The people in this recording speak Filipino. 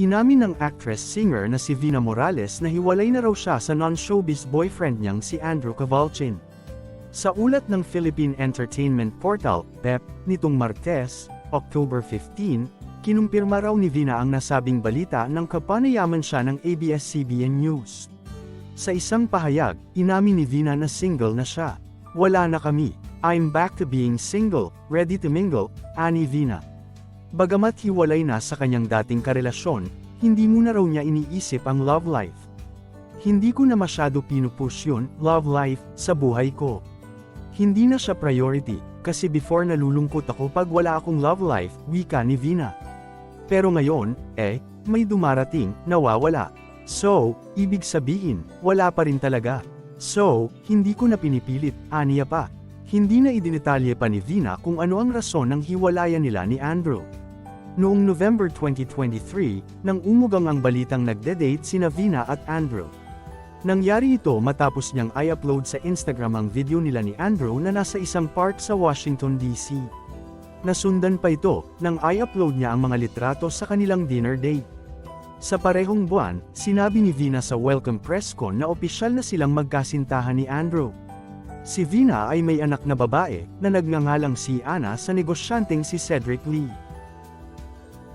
Inamin ng actress-singer na si Vina Morales na hiwalay na raw siya sa non-showbiz boyfriend niyang si Andrew Cavalcin. Sa ulat ng Philippine Entertainment Portal, PEP, nitong Martes, October 15, kinumpirma raw ni Vina ang nasabing balita nang kapanayaman siya ng ABS-CBN News. Sa isang pahayag, inamin ni Vina na single na siya. Wala na kami. I'm back to being single, ready to mingle, ani Vina. Bagamat hiwalay na sa kanyang dating karelasyon, hindi muna raw niya iniisip ang love life. Hindi ko na masyado pinupush yun, love life, sa buhay ko. Hindi na siya priority, kasi before nalulungkot ako pag wala akong love life, wika ni Vina. Pero ngayon, eh, may dumarating, nawawala. So, ibig sabihin, wala pa rin talaga. So, hindi ko na pinipilit, aniya pa. Hindi na idinetalye pa ni Vina kung ano ang rason ng hiwalayan nila ni Andrew. Noong November 2023, nang umugang ang balitang nagde-date sina Vina at Andrew. Nangyari ito matapos niyang i-upload sa Instagram ang video nila ni Andrew na nasa isang park sa Washington DC. Nasundan pa ito, nang i-upload niya ang mga litrato sa kanilang dinner date. Sa parehong buwan, sinabi ni Vina sa welcome press con na opisyal na silang magkasintahan ni Andrew. Si Vina ay may anak na babae, na nagngangalang si Anna sa negosyanteng si Cedric Lee.